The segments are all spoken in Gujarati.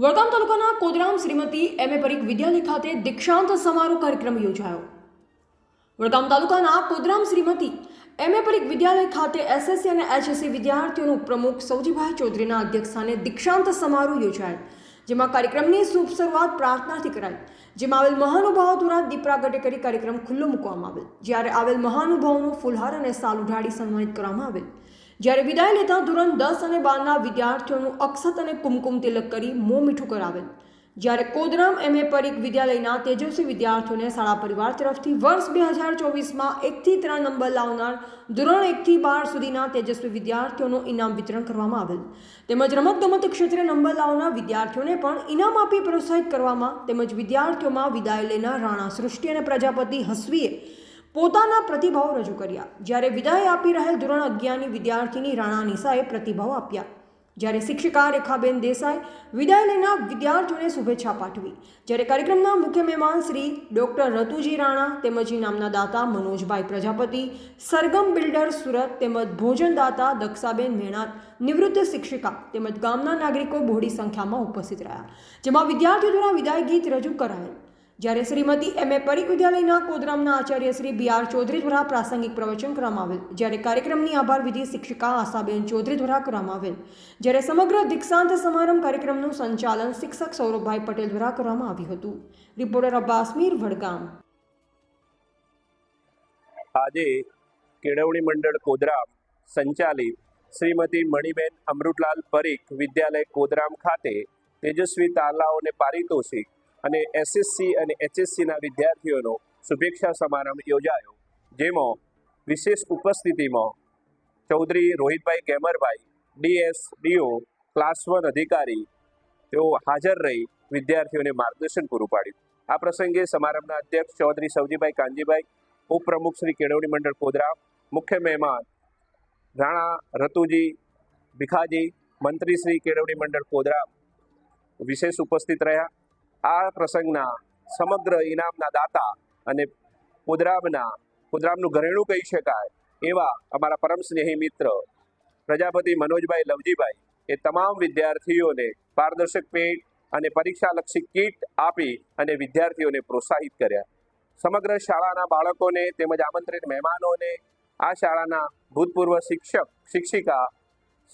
વડગામ તાલુકાના કોદરામ શ્રીમતી એમ. એ. પરીખ વિદ્યાલય ખાતે દીક્ષાંત સમારોહ કાર્યક્રમ યોજાયો. વડગામ તાલુકાના કોદરામ શ્રીમતી એમ. એ. પરીખ વિદ્યાલય ખાતે એસએસસી અને એચએસસી વિદ્યાર્થીઓનું પ્રમુખ સૌજીભાઈ ચૌધરીના અધ્યક્ષસ્થાને દીક્ષાંત સમારોહ યોજાયો. જેમાં કાર્યક્રમની શુભ શરૂઆત પ્રાર્થનાથી કરાઈ. જેમાં આવેલ મહાનુભાવો દ્વારા દીપ પ્રાગટ્ય કરી કાર્યક્રમ ખુલ્લો મૂકવામાં આવેલ. જ્યારે આવેલ મહાનુભાવોનું ફુલહાર અને સાલ ઉઢાડી સન્માનિત કરવામાં આવેલ. જ્યારે વિદાય લેતા ધોરણ દસ અને બારના વિદ્યાર્થીઓનું અક્ષત અને કુમકુમ તિલક કરી મોં મીઠું કરાવેલ. જ્યારે કોદરામ એમ. એ. પરીખ વિદ્યાલયના તેજસ્વી વિદ્યાર્થીઓને શાળા પરિવાર તરફથી વર્ષ બે હજાર ચોવીસમાં એકથી ત્રણ નંબર લાવનાર ધોરણ એકથી બાર સુધીના તેજસ્વી વિદ્યાર્થીઓનું ઇનામ વિતરણ કરવામાં આવેલ. તેમજ રમતગમત ક્ષેત્રે નંબર લાવનાર વિદ્યાર્થીઓને પણ ઇનામ આપી પ્રોત્સાહિત કરવામાં તેમજ વિદ્યાર્થીઓમાં વિદાય લેનાર રાણા સૃષ્ટિ અને પ્રજાપતિ હસવીએ પોતાના પ્રતિભાવો રજૂ કર્યા. જ્યારે વિદાય આપી રહેલ ધોરણ અગિયારની વિદ્યાર્થીની રાણા નિશાએ પ્રતિભાવ આપ્યા. જ્યારે શિક્ષિકા રેખાબેન દેસાઈ વિદાય લેનાર વિદ્યાર્થીઓને શુભેચ્છા પાઠવી. જ્યારે કાર્યક્રમના મુખ્ય મહેમાન શ્રી ડોક્ટર રતુજી રાણા તેમજ નામના દાતા મનોજભાઈ પ્રજાપતિ, સરગમ બિલ્ડર સુરત તેમજ ભોજનદાતા દક્ષાબેન મેણાત, નિવૃત્ત શિક્ષિકા તેમજ ગામના નાગરિકો બહોળી સંખ્યામાં ઉપસ્થિત રહ્યા. જેમાં વિદ્યાર્થીઓ દ્વારા વિદાય ગીત રજૂ કરાયેલ જ્યારે શ્રીમતી એમ. એ. પરીખ વિદ્યાલયના કોદરામના આચાર્ય શ્રી બી. આર. ચૌધરી દ્વારા પ્રાસંગિક પ્રવચન કરવામાં આવેલ. જ્યારે કાર્યક્રમની આભાર વિધિ શિક્ષિકા આશાબેન ચૌધરી દ્વારા કરવામાં આવેલ. જ્યારે સમગ્ર દીક્ષાંત સમારંભ કાર્યક્રમનું સંચાલન શિક્ષક સૌરભભાઈ પટેલ દ્વારા કરવામાં આવ્યું હતું. રિપોર્ટર અબ્બાસ મીર વડગામ. આજે કેળવણી મંડળ કોદરામ સંચાલિત શ્રીમતી મણિબેન અમૃતલાલ પરીખ વિદ્યાલય કોદરામ ખાતે તેજસ્વી તાલાઓને પારિતોષિક અને એસએસસી અને એચએસસીના વિદ્યાર્થીઓનો શુભેચ્છા સમારંભ યોજાયો, જેમાં વિશેષ ઉપસ્થિતિમાં ચૌધરી રોહિતભાઈ કેમરભાઈ ડીએસ ડીઓ ક્લાસ વન અધિકારી, તેઓ હાજર રહી વિદ્યાર્થીઓને માર્ગદર્શન પૂરું પાડ્યું. આ પ્રસંગે સમારંભના અધ્યક્ષ ચૌધરી સૌજીભાઈ કાનજીભાઈ, ઉપપ્રમુખ શ્રી કેળવણી મંડળ કોદરા મુખ્ય મહેમાન રાણા રતુજી ભીખાજી, મંત્રી શ્રી કેળવણી મંડળ કોદરા વિશેષ ઉપસ્થિત રહ્યા. આ પ્રસંગના સમગ્ર ઇનામના દાતા અને પુદરામના પુદરામનું ઘરેણું કહી શકાય, એવા અમારા પરમ સ્નેહી મિત્ર પ્રજાપતિ મનોજભાઈ લવજીભાઈ એ તમામ વિદ્યાર્થીઓને પારદર્શક પેટ અને પરીક્ષાલક્ષી કીટ આપી અને વિદ્યાર્થીઓને પ્રોત્સાહિત કર્યા. સમગ્ર શાળાના બાળકોને તેમજ આમંત્રિત મહેમાનોને આ શાળાના ભૂતપૂર્વ શિક્ષક, શિક્ષિકા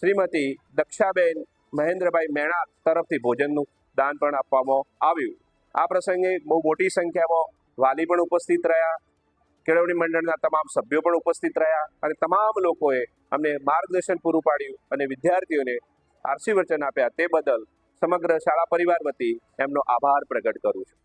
શ્રીમતી દક્ષાબેન મહેન્દ્રભાઈ મેણા તરફથી ભોજનનું દાન પણ આપવામાં આવ્યું. આ પ્રસંગે બહુ મોટી સંખ્યામાં વાલી પણ ઉપસ્થિત રહ્યા. કેળવણી મંડળના તમામ સભ્યો પણ ઉપસ્થિત રહ્યા અને તમામ લોકોએ અમને માર્ગદર્શન પૂરું પાડ્યું અને વિદ્યાર્થીઓને આરસી વચન આપ્યા તે બદલ સમગ્ર શાળા પરિવાર વતી એમનો આભાર પ્રગટ કરું છું.